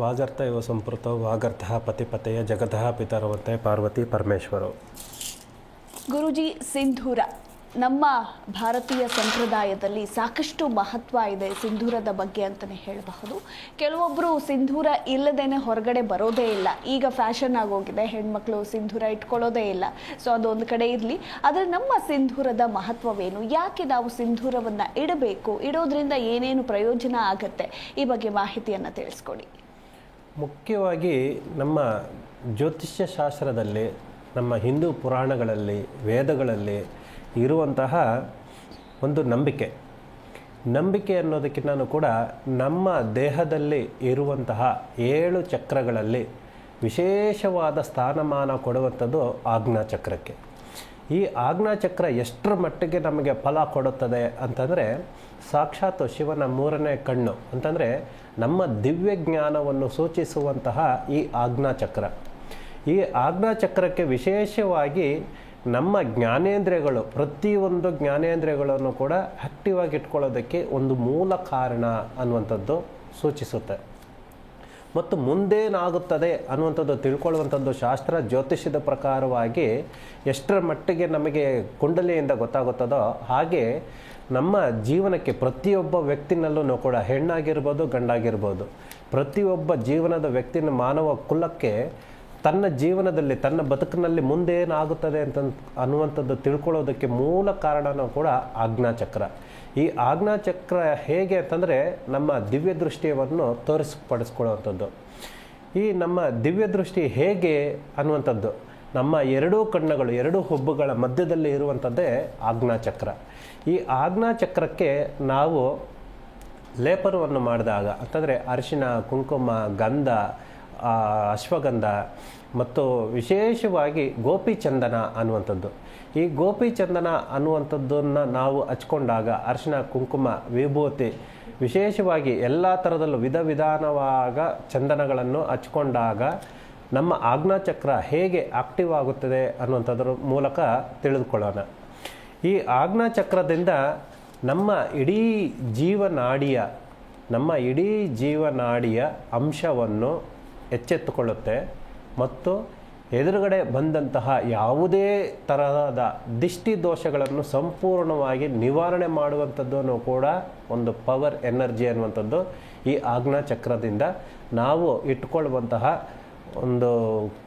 ವಾಗರ್ಥ ಇವ ಸಂಪೃತೋ ವಾಗರ್ಥ ಪತಿಪತೆಯ ಜಗತಃ ಪಿತರವಂತೆ ಪಾರ್ವತಿ ಪರಮೇಶ್ವರವು ಗುರುಜಿ ಸಿಂಧೂರ ನಮ್ಮ ಭಾರತೀಯ ಸಂಪ್ರದಾಯದಲ್ಲಿ ಸಾಕಷ್ಟು ಮಹತ್ವ ಇದೆ ಸಿಂಧೂರದ ಬಗ್ಗೆ ಅಂತಲೇ ಹೇಳಬಹುದು. ಕೆಲವೊಬ್ಬರು ಸಿಂಧೂರ ಇಲ್ಲದೇನೆ ಹೊರಗಡೆ ಬರೋದೇ ಇಲ್ಲ. ಈಗ ಫ್ಯಾಷನ್ ಆಗೋಗಿದೆ, ಹೆಣ್ಮಕ್ಳು ಸಿಂಧೂರ ಇಟ್ಕೊಳ್ಳೋದೇ ಇಲ್ಲ. ಸೊ ಅದೊಂದು ಕಡೆ ಇರಲಿ. ಆದರೆ ನಮ್ಮ ಸಿಂಧೂರದ ಮಹತ್ವವೇನು? ಯಾಕೆ ನಾವು ಸಿಂಧೂರವನ್ನು ಇಡಬೇಕು? ಇಡೋದ್ರಿಂದ ಏನೇನು ಪ್ರಯೋಜನ ಆಗುತ್ತೆ? ಈ ಬಗ್ಗೆ ಮಾಹಿತಿಯನ್ನು ತಿಳಿಸ್ಕೊಡಿ. ಮುಖ್ಯವಾಗಿ ನಮ್ಮ ಜ್ಯೋತಿಷ್ಯ ಶಾಸ್ತ್ರದಲ್ಲಿ ನಮ್ಮ ಹಿಂದೂ ಪುರಾಣಗಳಲ್ಲಿ, ವೇದಗಳಲ್ಲಿ ಇರುವಂತಹ ಒಂದು ನಂಬಿಕೆ. ನಂಬಿಕೆ ಅನ್ನೋದಕ್ಕಿಂತ ಕೂಡ ನಮ್ಮ ದೇಹದಲ್ಲಿ ಇರುವಂತಹ ಏಳು ಚಕ್ರಗಳಲ್ಲಿ ವಿಶೇಷವಾದ ಸ್ಥಾನಮಾನ ಕೊಡುವಂಥದ್ದು ಆಜ್ಞಾ ಚಕ್ರಕ್ಕೆ ಈ ಆಜ್ಞಾ ಚಕ್ರ ಎಷ್ಟರ ಮಟ್ಟಿಗೆ ನಮಗೆ ಫಲ ಕೊಡುತ್ತದೆ ಅಂತಂದರೆ ಸಾಕ್ಷಾತ್ ಶಿವನ ಮೂರನೇ ಕಣ್ಣು. ಅಂತಂದರೆ ನಮ್ಮ ದಿವ್ಯ ಜ್ಞಾನವನ್ನು ಸೂಚಿಸುವಂತಹ ಈ ಆಜ್ಞಾ ಚಕ್ರ ಈ ಆಜ್ಞಾ ಚಕ್ರಕ್ಕೆ ವಿಶೇಷವಾಗಿ ನಮ್ಮ ಜ್ಞಾನೇಂದ್ರಿಯಗಳು, ಪ್ರತಿಯೊಂದು ಜ್ಞಾನೇಂದ್ರಿಯಗಳನ್ನು ಕೂಡ ಆಕ್ಟಿವ್ ಆಗಿ ಇಟ್ಕೊಳ್ಳೋದಕ್ಕೆ ಒಂದು ಮೂಲ ಕಾರಣ ಅನ್ನುವಂಥದ್ದು ಸೂಚಿಸುತ್ತೆ. ಮತ್ತು ಮುಂದೇನಾಗುತ್ತದೆ ಅನ್ನುವಂಥದ್ದು ತಿಳ್ಕೊಳ್ಳುವಂಥದ್ದು ಶಾಸ್ತ್ರ ಜ್ಯೋತಿಷ್ಯದ ಪ್ರಕಾರವಾಗಿ ಎಷ್ಟರ ಮಟ್ಟಿಗೆ ನಮಗೆ ಕುಂಡಲಿಯಿಂದ ಗೊತ್ತಾಗುತ್ತದೋ ಹಾಗೆ ನಮ್ಮ ಜೀವನಕ್ಕೆ ಪ್ರತಿಯೊಬ್ಬ ವ್ಯಕ್ತಿನಲ್ಲೂ ಕೂಡ ಹೆಣ್ಣಾಗಿರ್ಬೋದು ಗಂಡಾಗಿರ್ಬೋದು ಪ್ರತಿಯೊಬ್ಬ ಜೀವನದ ವ್ಯಕ್ತಿನ ಮಾನವ ಕುಲಕ್ಕೆ ತನ್ನ ಜೀವನದಲ್ಲಿ, ತನ್ನ ಬದುಕಿನಲ್ಲಿ ಮುಂದೇನಾಗುತ್ತದೆ ಅಂತ ಅನ್ನುವಂಥದ್ದು ತಿಳ್ಕೊಳ್ಳೋದಕ್ಕೆ ಮೂಲ ಕಾರಣನೂ ಕೂಡ ಆಜ್ಞಾಚಕ್ರ. ಈ ಆಜ್ಞಾಚಕ್ರ ಹೇಗೆ ಅಂತಂದರೆ ನಮ್ಮ ದಿವ್ಯ ದೃಷ್ಟಿಯನ್ನು ತೋರಿಸ್ಪಡಿಸ್ಕೊಳ್ಳುವಂಥದ್ದು. ಈ ನಮ್ಮ ದಿವ್ಯ ದೃಷ್ಟಿ ಹೇಗೆ ಅನ್ನುವಂಥದ್ದು, ನಮ್ಮ ಎರಡೂ ಕಣ್ಣುಗಳು, ಎರಡೂ ಹುಬ್ಬುಗಳ ಮಧ್ಯದಲ್ಲಿ ಇರುವಂಥದ್ದೇ ಆಜ್ಞಾಚಕ್ರ. ಈ ಆಜ್ಞಾಚಕ್ರಕ್ಕೆ ನಾವು ಲೇಪನವನ್ನು ಮಾಡಿದಾಗ, ಅಂತಂದರೆ ಅರಿಶಿನ, ಕುಂಕುಮ, ಗಂಧ ಅಶ್ವಗಂಧ ಮತ್ತು ವಿಶೇಷವಾಗಿ ಗೋಪಿ ಚಂದನ ಅನ್ನುವಂಥದ್ದು. ಈ ಗೋಪಿ ಚಂದನ ಅನ್ನುವಂಥದ್ದನ್ನು ನಾವು ಹಚ್ಕೊಂಡಾಗ ಅರಿಶಿನ, ಕುಂಕುಮ, ವಿಭೂತಿ ವಿಶೇಷವಾಗಿ ಎಲ್ಲ ಥರದಲ್ಲೂ ವಿಧ ವಿಧಾನವಾಗ ಚಂದನಗಳನ್ನು ಹಚ್ಕೊಂಡಾಗ ನಮ್ಮ ಆಜ್ಞಾಚಕ್ರ ಹೇಗೆ ಆಕ್ಟಿವ್ ಆಗುತ್ತದೆ ಅನ್ನುವಂಥದ್ರ ಮೂಲಕ ತಿಳಿದುಕೊಳ್ಳೋಣ. ಈ ಆಜ್ಞಾಚಕ್ರದಿಂದ ನಮ್ಮ ಇಡೀ ಜೀವನಾಡಿಯ, ನಮ್ಮ ಇಡೀ ಜೀವನಾಡಿಯ ಅಂಶವನ್ನು ಎಚ್ಚೆತ್ತುಕೊಳ್ಳುತ್ತೆ. ಮತ್ತು ಎದುರುಗಡೆ ಬಂದಂತಹ ಯಾವುದೇ ತರಹದ ದಿಷ್ಟಿ ದೋಷಗಳನ್ನು ಸಂಪೂರ್ಣವಾಗಿ ನಿವಾರಣೆ ಮಾಡುವಂಥದ್ದನ್ನು ಕೂಡ ಒಂದು ಪವರ್, ಎನರ್ಜಿ ಅನ್ನುವಂಥದ್ದು ಈ ಆಜ್ಞಾ ಚಕ್ರದಿಂದ ನಾವು ಇಟ್ಕೊಳ್ಳುವಂತಹ ಒಂದು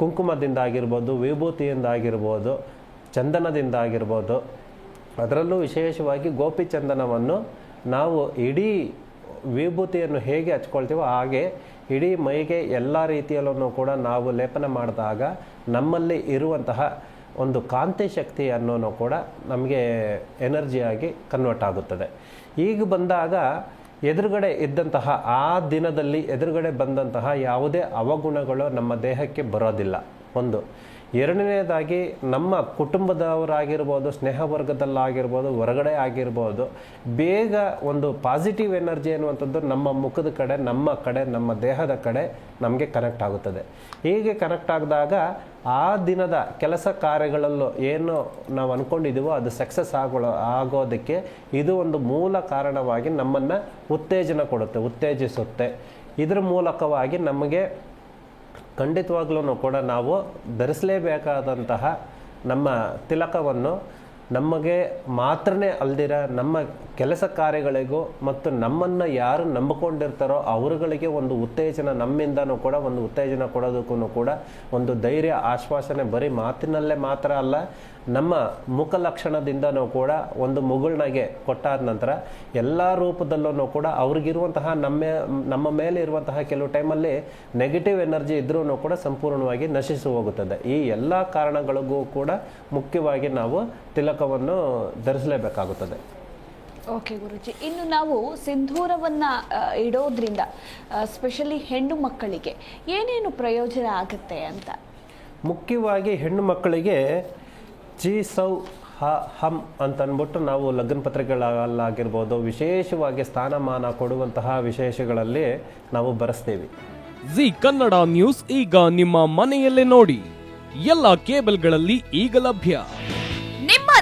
ಕುಂಕುಮದಿಂದ ಆಗಿರ್ಬೋದು, ವಿಭೂತಿಯಿಂದ ಆಗಿರ್ಬೋದು, ಚಂದನದಿಂದ ಆಗಿರ್ಬೋದು, ಅದರಲ್ಲೂ ವಿಶೇಷವಾಗಿ ಗೋಪಿ ಚಂದನವನ್ನು ನಾವು ಇಡೀ ವಿಭೂತಿಯನ್ನು ಹೇಗೆ ಹಚ್ಕೊಳ್ತೀವೋ ಹಾಗೆ ಇಡೀ ಮೈಗೆ ಎಲ್ಲ ರೀತಿಯಲ್ಲೂ ಕೂಡ ನಾವು ಲೇಪನ ಮಾಡಿದಾಗ ನಮ್ಮಲ್ಲಿ ಇರುವಂತಹ ಒಂದು ಕಾಂತಿ ಶಕ್ತಿ ಅನ್ನೋನು ಕೂಡ ನಮಗೆ ಎನರ್ಜಿಯಾಗಿ ಕನ್ವರ್ಟ್ ಆಗುತ್ತದೆ. ಈಗ ಬಂದಾಗ ಎದುರುಗಡೆ ಇದ್ದಂತಹ ಆ ದಿನದಲ್ಲಿ ಎದುರುಗಡೆ ಬಂದಂತಹ ಯಾವುದೇ ಅವಗುಣಗಳು ನಮ್ಮ ದೇಹಕ್ಕೆ ಬರೋದಿಲ್ಲ. ಒಂದು ಎರಡನೇದಾಗಿ ನಮ್ಮ ಕುಟುಂಬದವರಾಗಿರ್ಬೋದು ಸ್ನೇಹ ವರ್ಗದಲ್ಲಾಗಿರ್ಬೋದು ಹೊರಗಡೆ ಆಗಿರ್ಬೋದು, ಬೇಗ ಒಂದು ಪಾಸಿಟಿವ್ ಎನರ್ಜಿ ಅನ್ನುವಂಥದ್ದು ನಮ್ಮ ಮುಖದ ಕಡೆ, ನಮ್ಮ ಕಡೆ, ನಮ್ಮ ದೇಹದ ಕಡೆ ನಮಗೆ ಕನೆಕ್ಟ್ ಆಗುತ್ತದೆ. ಹೀಗೆ ಕನೆಕ್ಟ್ ಆಗಿದಾಗ ಆ ದಿನದ ಕೆಲಸ ಕಾರ್ಯಗಳಲ್ಲೂ ಏನು ನಾವು ಅಂದ್ಕೊಂಡಿದ್ದೀವೋ ಅದು ಸಕ್ಸಸ್ ಆಗೋ ಆಗೋದಕ್ಕೆ ಇದು ಒಂದು ಮೂಲ ಕಾರಣವಾಗಿ ನಮ್ಮನ್ನು ಉತ್ತೇಜನ ಕೊಡುತ್ತೆ, ಉತ್ತೇಜಿಸುತ್ತೆ. ಇದರ ಮೂಲಕವಾಗಿ ನಮಗೆ ಖಂಡಿತವಾಗ್ಲೂ ಕೂಡ ನಾವು ಧರಿಸಲೇಬೇಕಾದಂತಹ ನಮ್ಮ ತಿಲಕವನ್ನು ನಮಗೆ ಮಾತ್ರನೇ ಅಲ್ದಿರ ನಮ್ಮ ಕೆಲಸ ಕಾರ್ಯಗಳಿಗೂ ಮತ್ತು ನಮ್ಮನ್ನು ಯಾರು ನಂಬಿಕೊಂಡಿರ್ತಾರೋ ಅವರುಗಳಿಗೆ ಒಂದು ಉತ್ತೇಜನ, ನಮ್ಮಿಂದನೂ ಕೂಡ ಒಂದು ಉತ್ತೇಜನ ಕೊಡೋದಕ್ಕೂ ಕೂಡ ಒಂದು ಧೈರ್ಯ, ಆಶ್ವಾಸನೆ ಬರೀ ಮಾತಿನಲ್ಲೇ ಮಾತ್ರ ಅಲ್ಲ, ನಮ್ಮ ಮುಖ ಲಕ್ಷಣದಿಂದನೂ ಕೂಡ ಒಂದು ಮುಗುಳ್ನಗೆ ಕೊಟ್ಟಾದ ನಂತರ ಎಲ್ಲ ರೂಪದಲ್ಲೂ ಕೂಡ ಅವ್ರಿಗಿರುವಂತಹ ನಮ್ಮ ನಮ್ಮ ಮೇಲೆ ಇರುವಂತಹ ಕೆಲವು ಟೈಮಲ್ಲಿ ನೆಗೆಟಿವ್ ಎನರ್ಜಿ ಇದ್ರೂ ಕೂಡ ಸಂಪೂರ್ಣವಾಗಿ ನಶಿಸಿ ಹೋಗುತ್ತದೆ. ಈ ಎಲ್ಲ ಕಾರಣಗಳಿಗೂ ಕೂಡ ಮುಖ್ಯವಾಗಿ ನಾವು ತಿಲಕವನ್ನು ಧರಿಸಲೇಬೇಕಾಗುತ್ತದೆ. ಓಕೆ ಗುರುಜಿ. ಇನ್ನು ನಾವು ಸಿಂಧೂರವನ್ನು ಇಡೋದ್ರಿಂದ ಸ್ಪೆಷಲಿ ಹೆಣ್ಣು ಮಕ್ಕಳಿಗೆ ಏನೇನು ಪ್ರಯೋಜನ ಆಗುತ್ತೆ ಅಂತ? ಮುಖ್ಯವಾಗಿ ಹೆಣ್ಣು ಮಕ್ಕಳಿಗೆ ಚಿ ಸೌ ಹ ಹಮ್ ಅಂತ ಅಂದ್ಬಿಟ್ಟು ನಾವು ಲಗ್ನ ಪತ್ರಿಕೆಗಳಲ್ಲಾಗಿರ್ಬೋದು ವಿಶೇಷವಾಗಿ ಸ್ಥಾನಮಾನ ಕೊಡುವಂತಹ ವಿಶೇಷಗಳಲ್ಲಿ ನಾವು ಬರೆಸ್ತೀವಿ. ಜಿ ಕನ್ನಡ ನ್ಯೂಸ್ ಈಗ ನಿಮ್ಮ ಮನೆಯಲ್ಲೇ ನೋಡಿ. ಎಲ್ಲ ಕೇಬಲ್ಗಳಲ್ಲಿ ಈಗ ಲಭ್ಯ.